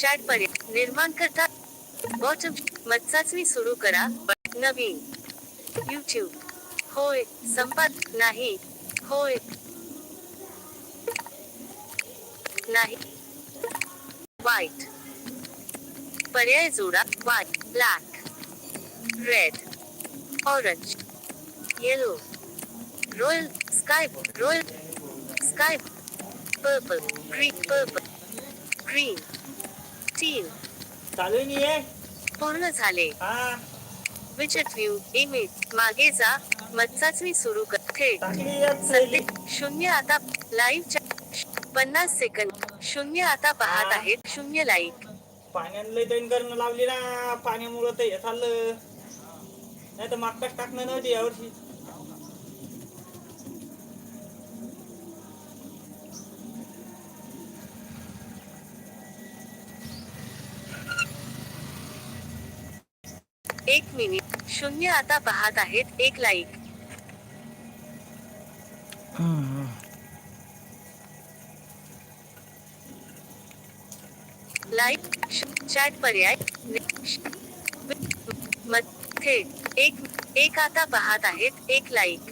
Chat पर्याय निर्माण करता. बॉटम मत्साचणी सुरू करा. नवीन. युट्यूब होय संपाद नाही. होय. नाही. व्हाईट पर्याय जोडा. White black red orange yellow royal sky royal sky purple green purple green teal चालू नाही आहे पूर्ण झाले. हा. विचट व्ह्यू इमेज मागे जा. मत्साचणी सुरू कर थेट टाकली यात सत्य शून्य आता लाईव्ह पन्नास सेकंद शून्य आता पाहत आहेत. शून्य लाईक पाण्यानं लय दैन करणं लावली ना. पाण्यामुळं हे चाललं नाही तर मागताच टाकणं नव्हती यावर्षी एक मिनिट. शून्य आता पाहत आहेत एक लाईक लाईक चॅट पर्याय थेट एक एक आता पाहत आहेत एक लाईक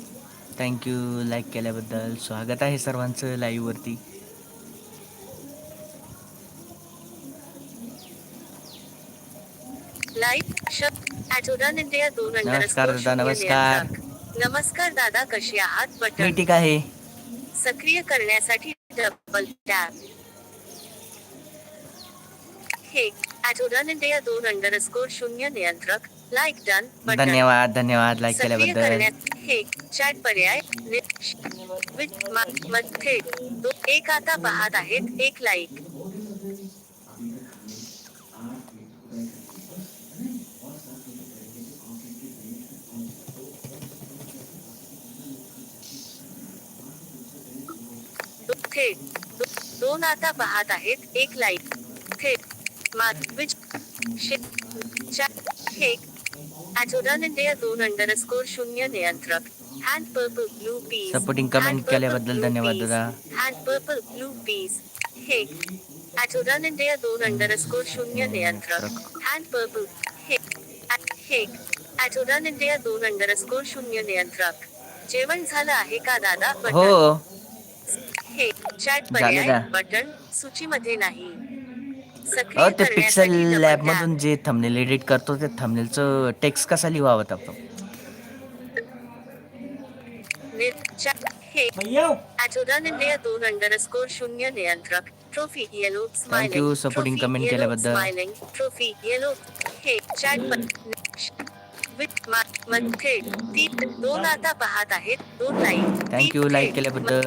थँक्यू लाईक केल्याबद्दल स्वागत आहे सर्वांचं लाईव्ह वरती. लाईक इंडिया दोन नमस्कार दादा, नमस्कार. नमस्कार दादा कसे आहात? मी बटन ठीक आहे. सक्रिय करण्यासाठी डबल टॅप हे इंडिया दोन अंडरस्कोर शून्य नियंत्रक. लाईक डन बटन धन्यवाद धन्यवाद लाईक सक्रिय केल्याबद्दल. करण्यात हे चॅट पर्याय नि- श- विथ मा- मध्ये दो एक आता पाहत आहेत एक लाईक दो- थेट दोन आता पाहत आहेत. एक लाईक थेट मा- विच शे- चॅट हे ॲटोडन इंडिया दोन अंडरस्कोर शून्य नियंत्रक. Hand purple blue peace Supporting comment केल्याबद्दल धन्यवाद दादा. हँड पर्पल ब्लू पीस हे ॲटोडन इंडिया दोन अंडरस्कोर शून्य नियंत्रक. हँड पर्पल हे ॲटोडन इंडिया दोन अंडरस्कोर शून्य नियंत्रक. जेवण झालं आहे का दादा? हो. हे चॅट पर्याय. बटन सूचीमध्ये नाही अहो ते पिक्सल लॅब. मधून जे थंबनेल एडिट करतो ते थंबनेलचं टेक्स्ट कसा लिहावं आपण हे दोन अंडरस्कोर शून्य नियंत्रक trophy yellow you, supporting comment केल्याबद्दल. ट्रॉफी येलो हे चॅट दोन आता पाहत आहेत. दोन लाईक you, like केल्याबद्दल.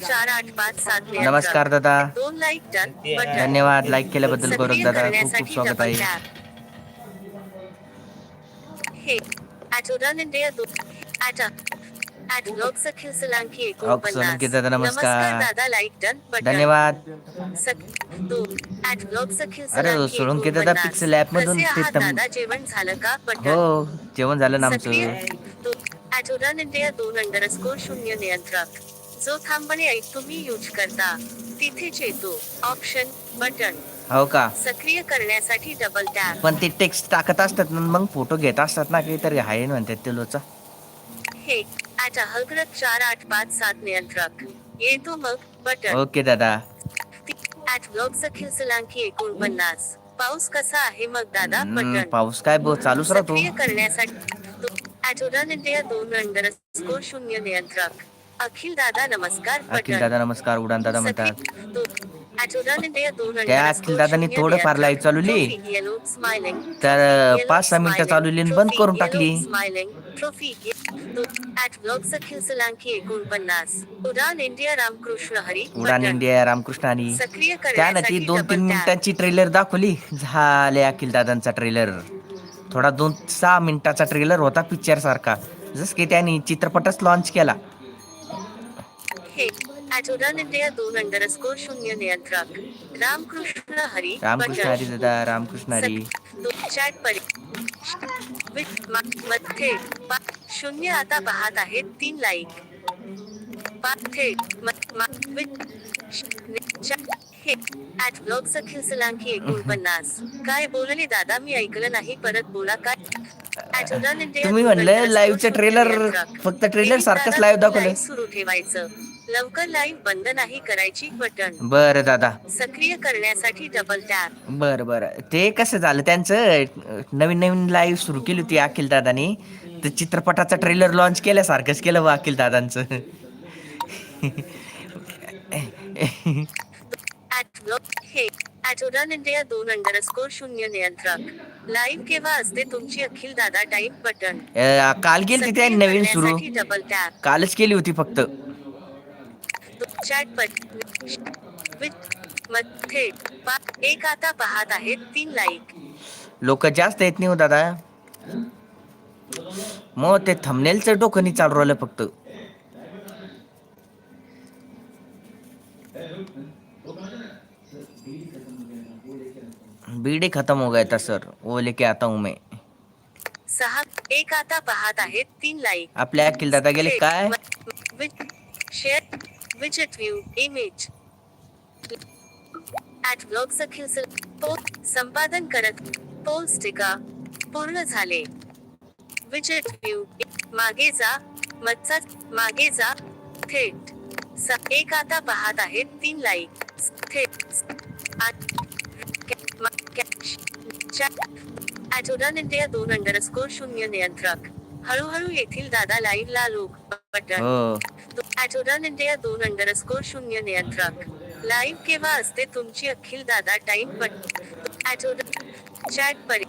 चार आठ पाच सात नमस्कार दादा. दोन लाईक डन बटन धन्यवाद लाईक केल्याबद्दल गौरव दादा. खूप खूप स्वागत आहे. हे इंडिया दादा, नमस्कार. दादा लाईक डन बटन धन्यवाद. अरे, सोलंकी दादा. Pixel app मधून जेवण झालं का? हो जेवण झालं ना आमचं. इंडिया दोन अंडरस्कोर शून्य नियंत्रक. जो थांबणे ऐक तुम्ही यूज करता तिथेच येतो ऑप्शन बटन हो का? सक्रिय करण्यासाठी डबल टॅप पण ते टेक्स्ट टाकत असतात मग फोटो घेत असतात ना काहीतरी आहे म्हणतात ते लोचा हे आता हलगडत चार आठ पाच सात नियंत्रक. येतो मग बटन. ओके दादा. ऍट ब्लॉग सखील सलांकी एकोणपन्नास. पाऊस कसा आहे मग दादा? बटन. पाऊस काय बो चालूच राहतो. सक्रिय करण्यासाठी ॲटोडन इंडिया दोन अंडरस्कोर शून्य नियंत्रक. अखिल दादा नमस्कार अखिल बटन. दादा नमस्कार उडान दादा म्हणतात. त्या अखिल दादांनी थोडंफार नियंत्रक. live चालवली. तर पाच सहा मिनिटं. चालवली बंद करून टाकली Udaan India Ramkrishna Hari Udaan button. India Ramkrishna आणि त्यानं ती दोन तीन. मिनिटांची ट्रेलर दाखवली झाले अखिल दादांचा ट्रेलर थोडा दोन सहा मिनिटाचा ट्रेलर होता पिक्चर सारखा जस की त्यांनी चित्रपटच लॉन्च केला इंडिया दोन अंडरस्कोर शून्य नियंत्रक. रामकृष्ण हरी रामकृष्ण. हरी दादा रामकृष्ण हरी. चॅट परि मध्ये शून्य आता पाहत आहेत तीन लाईक. पाच ऍट ब्लॉग सखील सलांकी एकोणपन्नास काय बोलले दादा? मी ऐकलं नाही परत बोला काय? इंडिया तुम्ही म्हणलं नंबर live चं स्कोर trailer शून्य नियंत्रक. फक्त Edit सारखंच live दाखवलं. सुरू ठेवायचं. लवकर लाईव्ह बंद नाही करायची बटन बरं दादा. सक्रिय करण्यासाठी डबल टॅप बरं बरं. ते कसं झालं? त्यांचं नवीन नवीन लाईव्ह सुरू केली होती अखिल दादानी. तर चित्रपटाचा ट्रेलर लॉन्च केल्यासारखंच केलं अखिल दादांचं. हे ऍट उडान इंडिया दोन अंडर स्कोर शून्य नियंत्रक. लाईव्ह केव्हा असते तुमची अखिल दादा टाईप बटन अं, काल गेली त्या नवीन सुरू. डबल टॅप कालच केली होती फक्त. चॅटमध्ये पा- एक आता पाहत आहेत तीन लाईक लोक जास्त येत नाही हो दादा. मग ते थंबनेलचं डोकं नाही चालू राहिलं फक्त. बीडी खत्म हो गया था सर। वो लेके आता हूं मैं। सहा एक आता पाहत आहेत तीन लाईक आपल्या अखिल दादा गेले काय? Share विजेट view image at blog Sakhil post संपादन करत पोस्ट टीका पूर्ण झाले. विजेट व्ह्यू मागे जा मच्छा मागे जा थेट. एक आता पाहत आहेत तीन लाईक थेट. उडान इंडिया दोन अंडर स्कोर शून्य नियंत्रक. हळूहळू येथील दादा लाईव्ह ला लोक बटन हो. ऍट उडान इंडिया दोन अंडर स्कोर शून्य नियंत्रक. लाईव्ह केव्हा असते तुमची अखिल दादा time but at Udan chat परी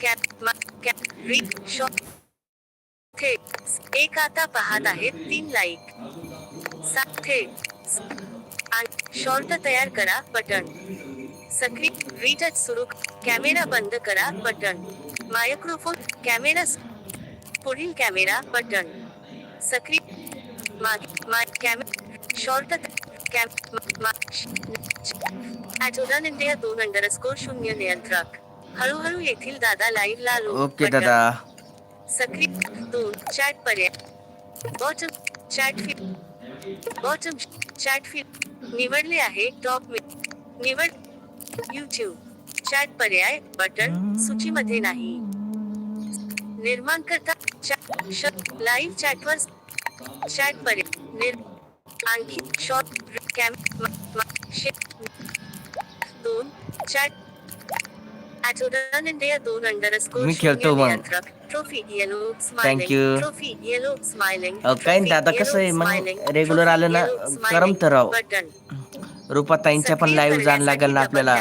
कॅप कॅप रीड शॉप थेट एक आता पाहत आहेत तीन लाईक. सात थेट शॉर्ट तयार करा बटन सक्रिय रिटच सुरू. कॅमेरा बंद करा बटन. मायक्रोफोन कॅमेरा पुढील कॅमेरा बटन. सक्रिय मागे शॉर्ट कॅम इंडिया दोन अंडर स्कोर शून्य नियंत्रक. हळूहळू येथील दादा लाईव्ह ला लोक ओके. दादा. सक्रिय दोन चॅट पर्याय. Bottom chat field bottom chat field निवडले आहे टॉप निवड युट्यूब चॅट पर्याय बटन सूचीमध्ये नाही. निर्माण करता लाईव्ह चॅटवर चॅट पर्याय निर आणखी शॉर्ट कॅम दोन चॅट दोन अंडर मी खेळतो मग. Trophy yellow you. Trophy yellow smiling नाही दादा, कसं आहे, मग regular आलं ना, करमत राव. बटन रुपाताईंच्या पण लाईव्ह जाण लागेल ना आपल्याला.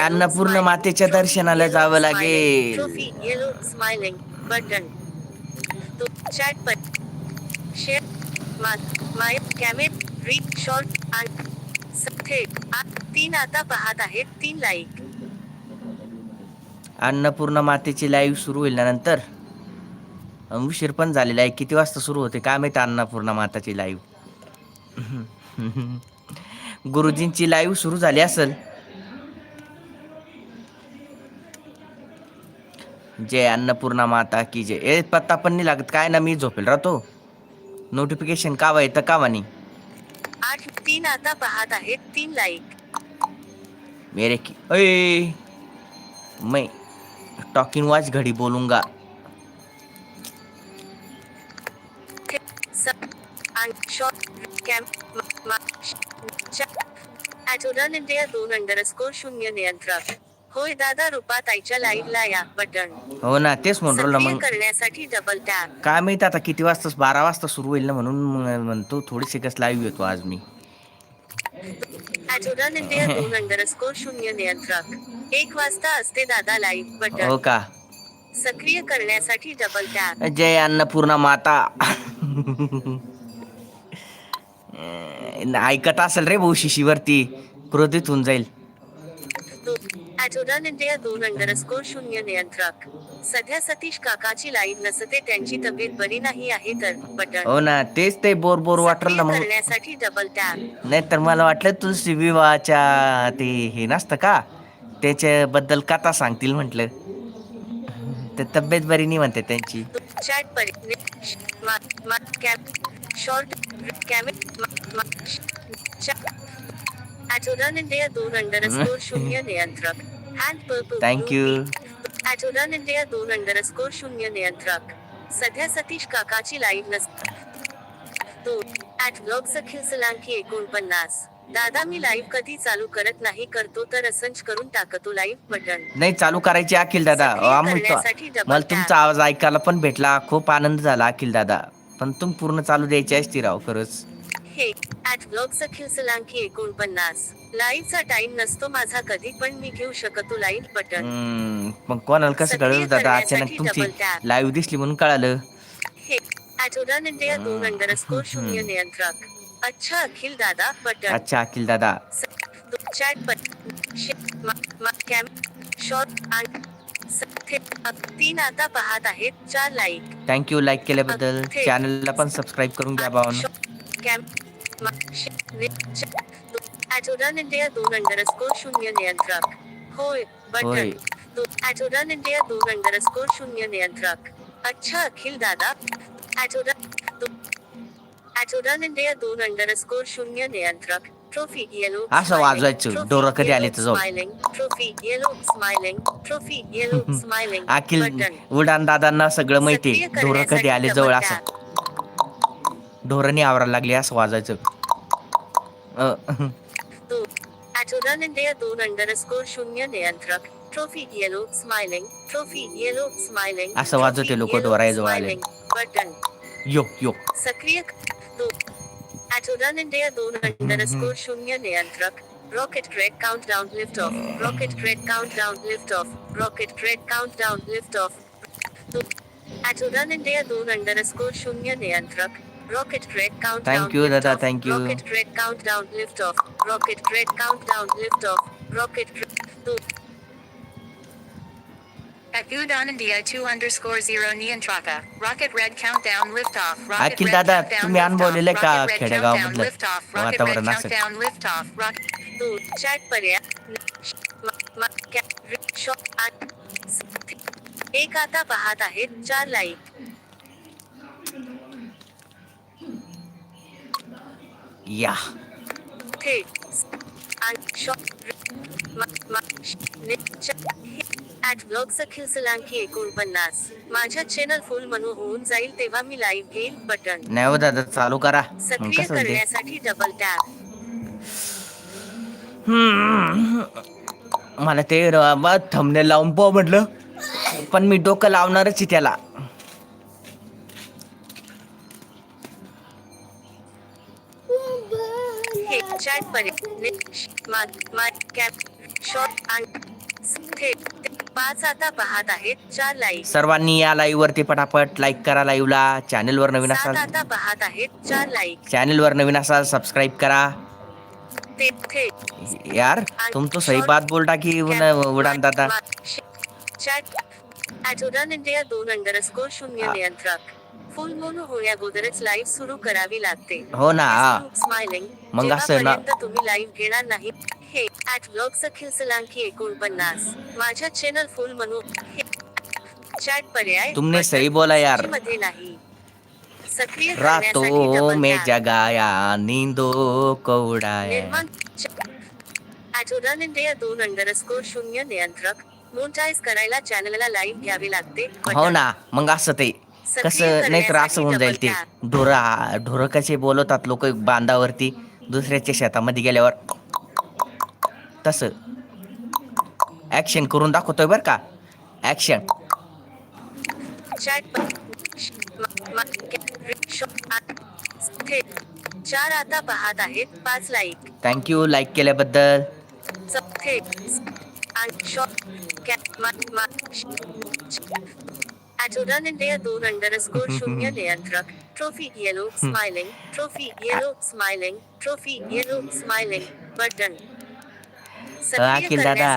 अन्नपूर्ण मातेच्या दर्शनाला जावं लागेल. Button chat share my camera read short तीन आता पाहत आहेत तीन लाईक अन्नपूर्णा मातेची लाईव्ह सुरू होईल ना नंतर? उशीर पण झालेला आहे. किती वाजता सुरू होते? काय माहिती अन्नपूर्णा माताची लाईव्ह गुरुजींची लाईव्ह सुरू झाली असेल. जय अन्नपूर्णा माता की जय. ए पत्ता पण नाही लागत. काय ना मी झोपेल राहतो. नोटिफिकेशन का येतं का वाणी आठ तीन आता पाहत आहेत. तीन लाईक मेरे की अय मैं टॉकिंग वॉच घड़ी बोलूंगा ऍटोडन इंडिया दोन अंडर स्कोर शून्य नियंत्रक होय दादा रुपा ताईच्या लाईव्हला या बटन. हो ना तेच म्हणून राहिलो सक्रिय मग. करण्यासाठी डबल टॅप काय माहीत आता किती वाजता बारा वाजता सुरू होईल ना म्हणून मग म्हणतो थोडीशी कस लाईव्ह येतो आज मी. ऍटोडन इंडिया दोन अंडर स्कोर शून्य नियंत्रक. एक वाजता असते दादा लाईव्ह हो बटन का? सक्रिय करण्यासाठी डबल टॅप जय अन्नपूर्णा माता. ऐकत असेल रे भाऊ शिशीवरती क्रोधित होऊन जाईल. इंडिया दोन शून्य नियंत्रक. सध्या सतीश काकाची लाईव्ह नसते त्यांची तब्येत बरी नाही आहे तर बटन हो ना तेच ते बोर बोर वाटलं ना सक्रिय मग. करण्यासाठी डबल टॅप नाही तर मला वाटलं तुलसी विवाहाच्या ते हे नसतं का? त्याच्याबद्दल कथा सांगतील म्हटलं. ते तब्येत बरी नाही म्हणते त्यांची. चॅट पर ॲटोरन इंडिया दोन अंडरस्कोर शून्य नियंत्रक. Hand purple Thank you. Underscore शून्य नियंत्रक. सध्या सतीश काकाची लाईव्ह नस दोन. ॲट ब्लॉग सखील सलांकी एकोणपन्नास. दादा मी लाईव्ह कधी चालू करत नाही करतो तर असंच करून टाकतो लाईव्ह बटन नाही चालू करायची अखिल दादा. सक्रिय अहो, आम्ही करण्यासाठी तो- double मला. तुमचा आवाज ऐकायला पण भेटला. खूप आनंद झाला अखिल दादा. पण तुम्ही पूर्ण चालू द्यायची असती राव खरंच. हे ॲट ब्लॉग सखील सलांकी एकोणपन्नास. लाईव्हचा टाइम नसतो माझा कधी पण मी घेऊ शकतो लाईव्ह बटन. हम्म, मग कोणाला कसं कळलं दादा? अचानक तुमची. लाईव्ह दिसली म्हणून कळालं. हे ॲटोरन इंडिया दोन अंडरस्कोर शून्य नियंत्रक. अच्छा अखिल दादा बटन. अच्छा अखिल दादा. चॅट बटन कॅम शॉर्ट आणि तीन आता पाहत आहेत चार लाईक थँक्यू लाईक केल्याबद्दल चॅनलला पण सबस्क्राईब करून घ्या भावानं इंडिया दोन अंडरस्कोर शून्य नियंत्रक होय होय. बटन ॲटोरन इंडिया दोन अंडरस्कोर शून्य नियंत्रक अच्छा अखिल दादा इंडिया दोन अंडरस्कोर शून्य नियंत्रक असं वाजवायचं. डोरं कधी आले तर जाऊ. अखिल उडान दादांना सगळं माहिती ढोरं कधी आले जवळ असं. ढोरणी आवरायला लागली असं वाजायचं. दोन अंडरस्कोर शून्य नियंत्रक. Trophy yellow smiling trophy yellow smiling असं वाजवते लोकं डोराजवळ आले. बटन यो यो. सक्रिय. At Udan India 2 underscore Shunya Niyantrak, Rocket Craig Countdown Liftoff, Rocket Craig Countdown Liftoff, Rocket Craig Countdown Liftoff. At Udan India 2 underscore Shunya Niyantrak, Rocket Craig Countdown Thank you, Dada, thank you. Rocket Craig Countdown Liftoff, Rocket Craig Countdown Liftoff, Rocket Craig... At Udon India 2 underscore 0 Niantraka, Rocket Red Countdown Liftoff, Rocket Akhil Red दादा, Countdown तुम्ही अनुभवलेलं Liftoff, का Rocket Red खेडेगावामधलं Countdown Liftoff, Rocket Red वातावरण असं? Countdown Liftoff, Rocket दोन chat पर्याय म- म- कॅ- रि- शॉ- आठ- स- एक आता पाहत आहेत चार लाईक या थेट स- ॲट ब्लॉग सखील सलांकी एकोणपन्नास माझ्या चॅनल फुल म्हणू होऊन जाईल तेव्हा मी लाईव्ह घेईल बटन नाही हो दादा चालू करा. सक्रिय कसं होते करण्यासाठी डबल टॅप मला ते थंबनेल लावून पो म्हटलं. पण मी डोकं लावणारच आहे त्याला. हे चॅट मा- मा- कॅप शॉर्ट आणि थेट पाच आता पाहत आहेत चार लाईक सर्वांनी या लाईव्ह वरती पटापट लाईक करा लाईव्हला चॅनल वर नवीन सात असाल आता पाहत आहेत चार लाईक चॅनल वर नवीन असाल सबस्क्राईब करा. ते थेट यार तुम तो सही बात बोलता की उन- उडान दादा? चॅट ॲटोरन इंडिया दोन अंडरस्कोर शून्य नियंत्रक. फुल मून होण्याअगोदरच लाईव्ह सुरू करावी लागते. हो ना स्माइलिंग मग असं ना- तुम्ही लाईव्ह घेणार नाही हे ॲट ब्लॉग सखील सलांकी एकोणपन्नास माझ्या चॅनल फुल म्हणून चॅट पर्याय तुमने सही बोला यार. सूचीमध्ये नाही. सक्रिय रातो में. जगाया नींदो निर्माण इंडिया दोन अंडरस्कोर शून्य नियंत्रक. मोनटाईज करायला चॅनलला लाईव्ह घ्यावी लागते. हो ना मग असं ते. कसं नाही तर असं होऊन जाईल ते. ढोरा ढोरं कसे बोलवतात लोक बांधावरती दुसऱ्याच्या शेतामध्ये गेल्यावर. तसं ऍक्शन करून दाखवतोय बर का? ऍक्शन चॅट चार आता पाहत आहेत पाच लाईक थँक्यू लाईक केल्याबद्दल. इंडिया दोन अंडरस्कोर शून्य नियंत्रक trophy yellow smiling trophy yellow smiling trophy yellow smiling button Akhil दादा.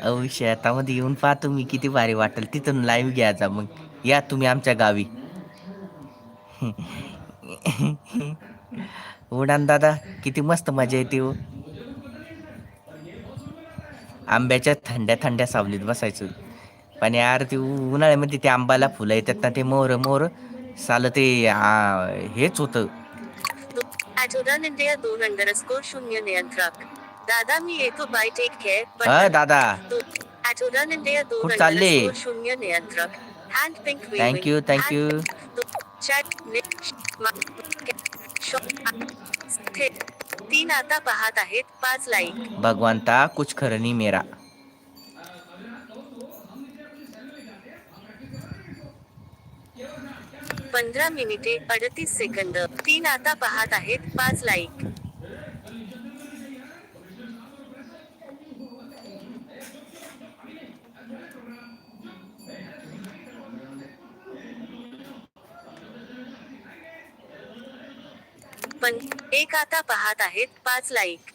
अहो शेतामध्ये येऊन पहा तुम्ही किती भारी वाटेल. तिथून लाईव्ह घ्यायचा मग. या तुम्ही आमच्या गावी. उडान दादा किती मस्त मजा येते हो. आंब्याच्या थंड्या थंड्या सावलीत बसायचं. पण यार ते उन्हाळ्यामध्ये ते आंब्याला फुलं येतात ना ते मोर मोर सालं ते हेच होतं. दोन शून्य नियंत्रक. दादा मी येतो बाय टेक केअर अ दादा. ऍट उडान इंडिया दोन कुठं चालले? शून्य नियंत्रक. Hand pink you. चॅट तीन आता पाहत आहेत पाच लाईक भगवंता कुछ खरं नाही मेरा. पंधरा मिनिटे अडतीस सेकंद. तीन आता पाहत आहेत पाच लाईक पण एक आता पाहत आहेत पाच लाईक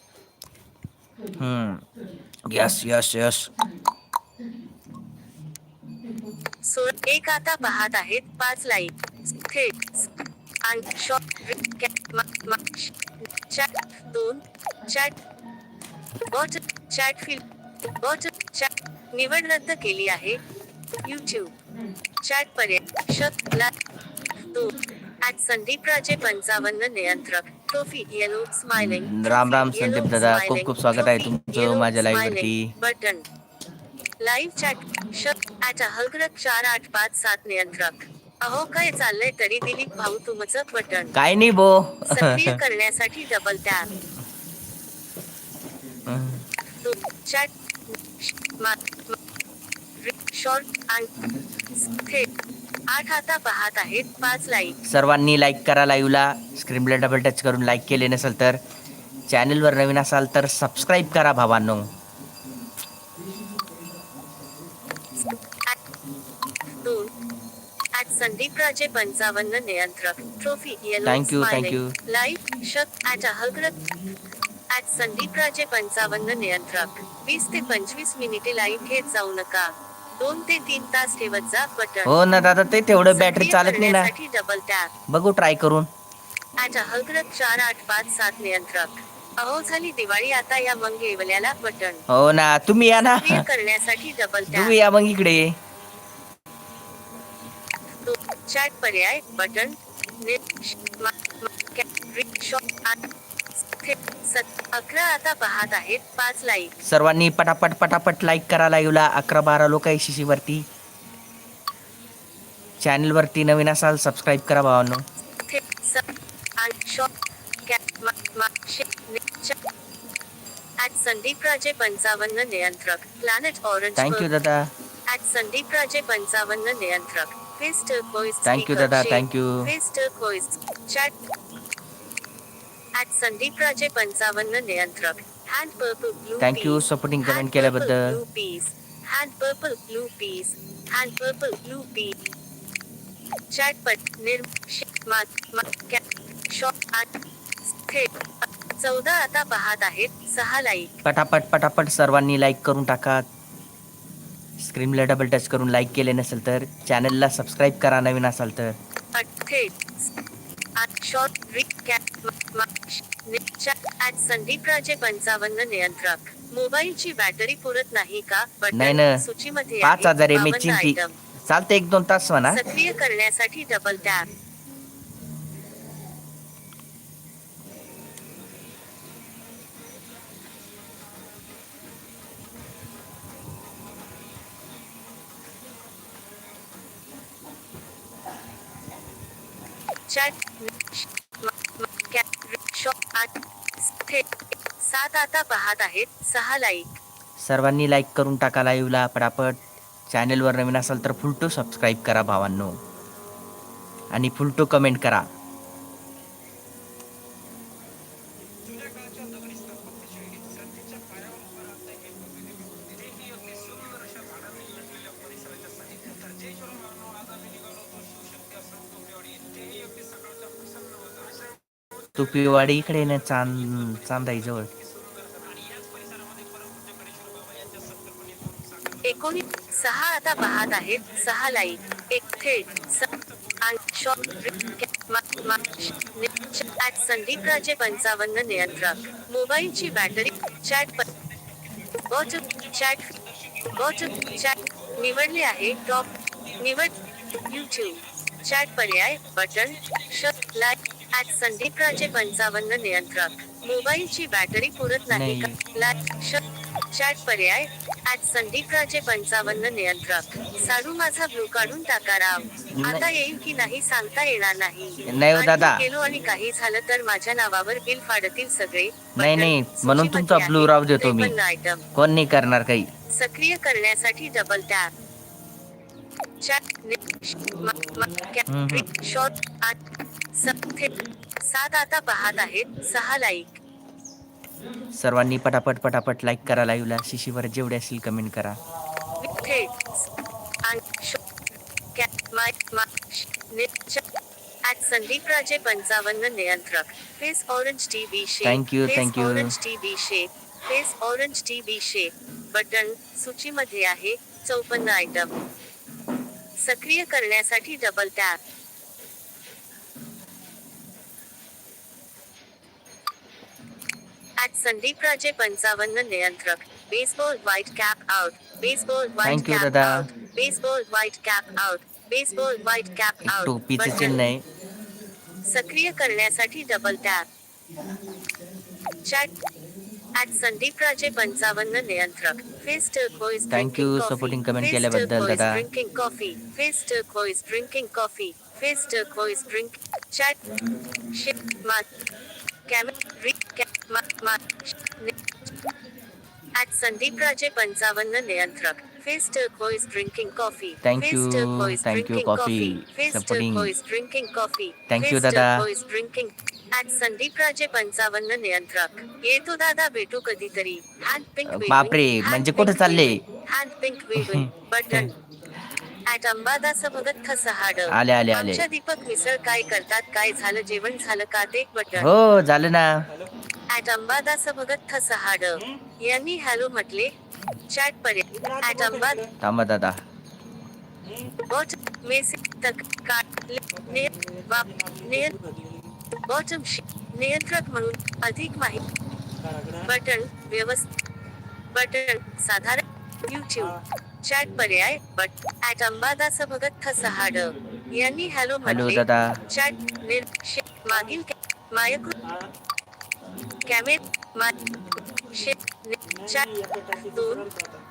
यस यस यस सोळ एक आता पाहत आहेत पाच लाईक थेट आणि मा- चॅट दोन chat bot chat bot chat निवड रद्द केली आहे यूट्यूब चॅट पर्याय शत ला दोन ऍट संदीप राजे पंचावन्न नियंत्रक trophy yellow smiling Ram Ram Sandeep दादा खूप खूप स्वागत आहे तुमचं माझ्या लाईव्ह वरती बटन लाईव्ह चॅट शत ऍट हलग्रक चार आठ पाच सात नियंत्रक अहो काय चाललंय तरी दिलीप भाऊ तुमचं बटन काय नाही बो सक्रिय करण्यासाठी डबल टॅप चॅट शॉर्ट आणि आठ आता पाहत आहेत पाच लाईक सर्वांनी लाईक करा लाईव्हला स्क्रीनला डबल टच करून लाईक केले नसेल तर चॅनलवर नवीन असाल तर सबस्क्राईब करा भावांनो. संदीप राजे पंचावन्न नियंत्रक. Trophy yellow thank you. Live शत ऍट हलग्रक ऍट संदीप राजे पंचावन्न नियंत्रक. वीस ते पंचवीस मिनिटे लाईव्ह घेत जाऊ नका. दोन ते तीन तास ठेवत जा बटन. हो ना दादा ते तेवढं बॅटरी चालत नाही ना. डबल टॅप बघू ट्राय करून. ऍट हलग्रक चार आठ पाच सात नियंत्रक. अहो झाली दिवाळी आता या मग येवल्याला बटन. हो ना तुम्ही या ना. सक्रिय करण्यासाठी डबल टॅप तुम्ही या मग इकडे. चॅट पर्याय बटन अकरा आता पाहत आहेत पाच लाईक सर्वांनी पटापट पटापट लाईक करा लाईव्हला. अकरा बारा लोक आहे वरती चॅनल वरती नवीन असाल सबस्क्राईब करा भावांनो. संदीप राजे पंचावन्न नियंत्रक. प्लॅनेट ऑरेंज थँक्यू दादा. संदीप राजे पंचावन्न नियंत्रक. You, दादा, boys chat at Sandeep Raje पंचावन्न नियंत्रक hand purple blue you, supporting comment केल्याबद्दल. Blue piece hand purple blue piece hand purple blue piece chat पट चौदा आता पाहत आहेत. सहा लाईक पटापट पटापट सर्वांनी लाईक करून टाका. स्क्रीनला डबल टच करून लाईक केले नसेल तर चॅनलला सबस्क्राईब करा नवीन असाल तर. थेट शॉर्ट रिक कॅट संदीप राजे पंचावन्न नियंत्रक मोबाईलची बॅटरी पुरत नाही का? नाही ना. सूचीमध्ये पाच आहे. हजार एम 52 ची item. चालते एक दोन तास म्हणा. सक्रिय करण्यासाठी डबल टॅप सात आता पाहत आहेत सहा लाईक सर्वांनी लाईक करून टाका लाईव्हला पटापट. चॅनलवर नवीन असाल तर फुलटो सबस्क्राईब करा भावांनो. आणि फुलटो कमेंट करा. तुपीवाडी इकडे आहे ना चांद चांदाईजवळ. एकोणीस सहा आता पाहत आहेत. सहा लाईक एक थेट शॉप संदीप राजे पंचावन्न नियंत्रक. मोबाईलची battery chat bot chat bot chat निवडले आहे. टॉप निवड युट्यूब चॅट पर्याय button shirt like at Sandeep Raje पंचावन्न नियंत्रक. मोबाईलची बॅटरी पुरत नाही का? चॅट पर्याय. ऍट संदीप राजे पंचावन्न नियंत्रक. साडू माझा ब्लू काढून टाका राव. आता येईल की नाही सांगता येणार नाही. नाही हो दादा. गेलो आणि काही झालं तर माझ्या नावावर बिल फाडतील सगळे. नाही, नाही. म्हणून तुमचा आहे. राव देतो मी. 53 आयटम कोण नाही करणार काही. सक्रिय करण्यासाठी डबल टॅप. शॉर्ट सात आता पाहत आहेत सहा लाईक सर्वांनी पटापट पटापट लाईक करा लाईव्हला शिशीवर जेवढे असतील कमेंट करा. शो- श- संदीप राजे पंचावन्न नियंत्रक. Face orange TV face thank you. Orange TV shape face orange TV shape button सूचीमध्ये आहे चौपन्न आयटम सक्रिय करण्यासाठी double tap at Sandeep Raje पंचावन्न नियंत्रक baseball white cap out baseball white Thank you, cap दादा. Out baseball white cap out baseball white cap एक out टोपीचं चिन्ह आहे सक्रिय करण्यासाठी double tap chat at Sandeep Raje पंचावन्न नियंत्रक face turquoise Thank you, supporting comment केल्याबद्दल, दादा. Drinking coffee face turquoise drinking coffee face turquoise drink chat ship मात ऍट संदीप राजे पंचावन्न नियंत्रक face turquoise drinking coffee Thank you, thank you, coffee, face supporting. Turquoise drinking coffee Thank you, दादा. Drinking at Sandeep Raje पंचावन्न नियंत्रक येतो दादा भेटू कधीतरी हँड पिंक बापरे, म्हणजे कुठे चालले? हँड पिंक वेगळी बटन ऍट अंबादास भगत खसहाड. आले, आले, आले. आमच्या दीपक मिसळ काय करतात काय झालं जेवण झालं का ते बटन हो झालं ना. ऍट अंबादास भगत खसहाड. यांनी हॅलो म्हटले चॅट पर्याय ऍट अंबाद थांबा दादा. बॉट मेसेज तक काट ने वाप ने बॉटम नियंत्रक म्हणून अधिक माहिती बटन व्यवस्थित बटन साधारण युट्यूब चॅट पर्याय बट ऍट अंबादास भगत खसहाड यांनी हॅलो हॅलो म्हटले दादा. चॅट निर शे- मागील कॅ- मायक्रो कॅमे मा शे नि- चॅट दोन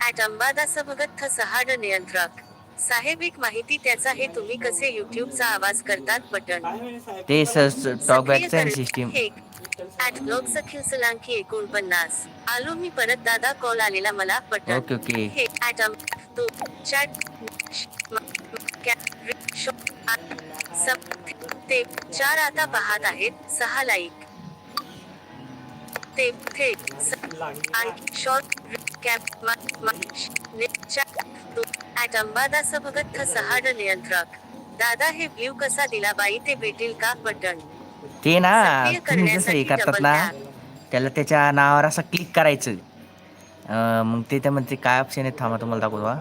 ऍट अंबादास भगत सहाड नियंत्रक. साहेब एक माहिती त्याचा हे तुम्ही कसे युट्यूबचा आवाज करतात बटन? ते बॅकचं आहे system at blog Sakhil Salanki एकोणपन्नास. आलो मी परत दादा कॉल आलेला मला बटन. ओके ओके हे ऍटम तो चार आता पाहत आहेत सहा लाईक. ते थेट short cap at Ambadas Bhagat सहाड नियंत्रक. दादा हे ब्ल्यू कसा दिला बाई? ते भेटेल का बटन? ते ना सक्रिय तुम्ही जसं हे करण्यासाठी करतात ना. त्याला त्याच्या नावावर असं क्लिक करायचं. मग ते त्यामध्ये काय ऑप्शन आहे थांबा तुम्हाला दाखवतो हा.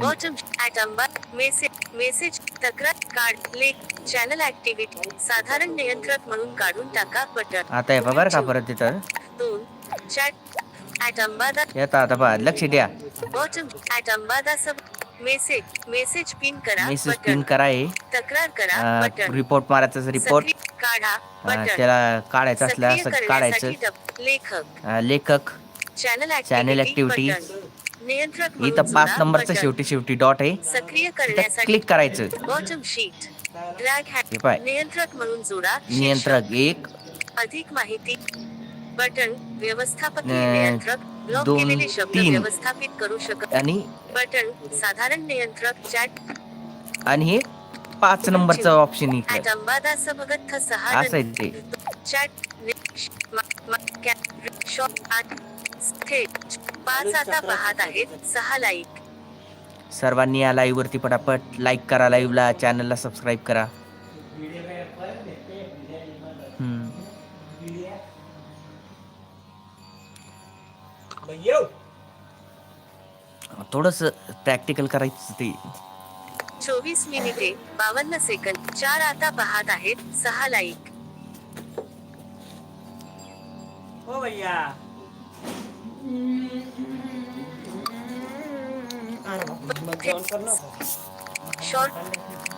बॉटम ऍट अंबा मेसेज मेसेज तक्रार कार्ड लेख चॅनल ऍक्टिव्हिटी साधारण नियंत्रक म्हणून काढून टाका बटन आता हे बघा बरं का परत तिथं दोन चॅट अंबादा येतं आता पहा लक्ष द्या. बॉटम अंबादा सब मेसेज मेसेज पिन करा मेसेज पिन कराय तक्रार करा बटन. रिपोर्ट मारायचं रिपोर्ट काढा त्याला काढायचं असलं सक्रिय असं काढायचं. लेखक. लेखक. चॅनल Channel ऍक्टिव्हिटी नियंत्रक इथं पाच नंबरचं. शेवटी शेवटी डॉट आहे. सक्रिय करण्यासाठी क्लिक करायचं. बॉटम शीट ड्रॅग हे नियंत्रक म्हणून जोडा. नियंत्रक एक. अधिक माहिती. बटन व्यवस्थापकीय नियंत्रक ब्लॉक केलेले शब्द. व्यवस्थापित करू शकत आणि बटन साधारण नियंत्रक चॅट आणि हे पाच नंबरचं ऑप्शन इकडे अंबादास भगत सहा असं आहे ते. चॅट शॉप आठ पाच आता पाहत आहेत. सहा लाईक सर्वांनी या लाईव्ह वरती पटापट लाईक करा लाईव्हला चॅनलला सबस्क्राईब करा. थोडस प्रॅक्टिकल करायचं ते. चोवीस मिनिटे बावन्न सेकंद चार आता पाहत आहेत सहा लाईक हो भैया. शॉर्ट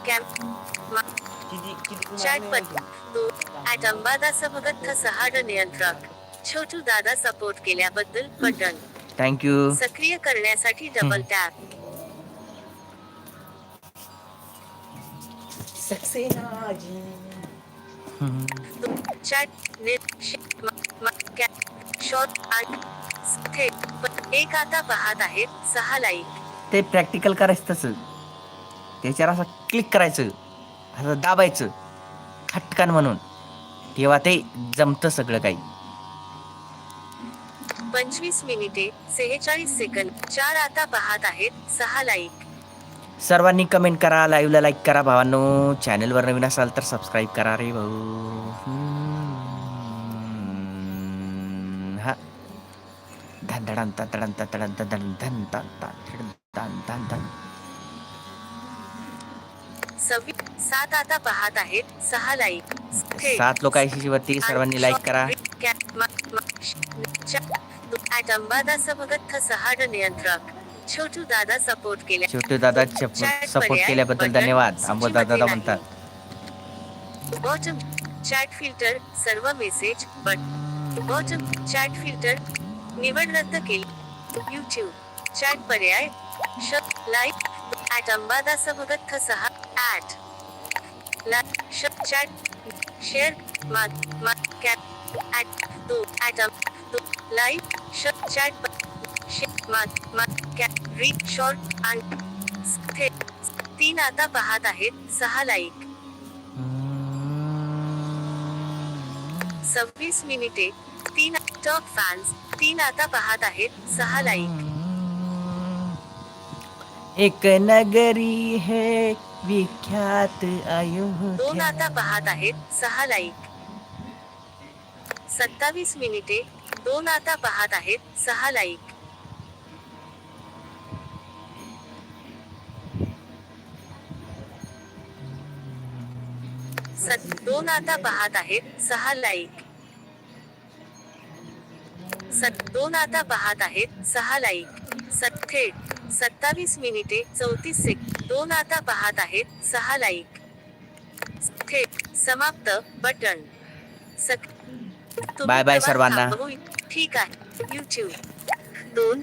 कॅम्प चॅट पत्ता दोन ॲट अंबादास भगत सहाड नियंत्रक छोटू दादा सपोर्ट केल्याबद्दल बटन. थँक्यू सक्रिय करण्यासाठी डबल टॅप चॅट नेट थेट एक आता पाहत आहेत सहा लाईक ते प्रॅक्टिकल करायचं तसं. त्याच्यावर असं क्लिक करायचं. असं दाबायचं. खटकन म्हणून. तेव्हा ते जमतं सगळं काही. पंचवीस मिनिटे सेहेचाळीस सेकंद. चार आता पाहत आहेत सहा लाईक सर्वांनी कमेंट करा लाईव्हला लाईक करा भावांनो. चॅनलवर नवीन असाल तर सबस्क्राईब करा रे भाऊ. हा. धन धडन तडन तडन तडन धन तन तन धन सात आता पाहत आहेत सहा लाईक सात लोक आयसीसी वरती सर्वांनी लाईक करा. ॲट अंबादास भगत सहाड नियंत्रक. छोटू दादा सपोर्ट केल्या. छोटू दादा सपोर्ट केल्याबद्दल धन्यवाद. आंबोद दादा म्हणतात. बॉटम चॅट फ़िल्टर सर्व message but bottom chat filter निवड रद्द केली. युट्यूब चॅट पर्याय. श लाईक ॲट अंबादास भगत सहा ॲट ला श चॅट शेअर मा मा कॅप ॲट दो ॲट श चॅट रीड शॉर्ट आणि तीन आता पाहत आहेत सहा लाईक सव्वीस मिनिटे तीन टॉप फॅन्स तीन आता पाहत आहेत सहा लाईक एक नगरी है विख्यात दोन आता पाहत आहेत सहा लाईक सत्तावीस मिनिटे दोन आता पाहत आहेत सहा लाईक. सत दोन आता पाहत आहेत सहा लाईक. सत दोन आता पाहत आहेत सहा लाईक. सत थेट सत्तावीस मिनिटे चौतीस सेक दोन आता पाहत आहेत सहा लाईक. थेट समाप्त बटन. सक बाय बाय सर्वांना. ठीक आहे. युट्यूब दोन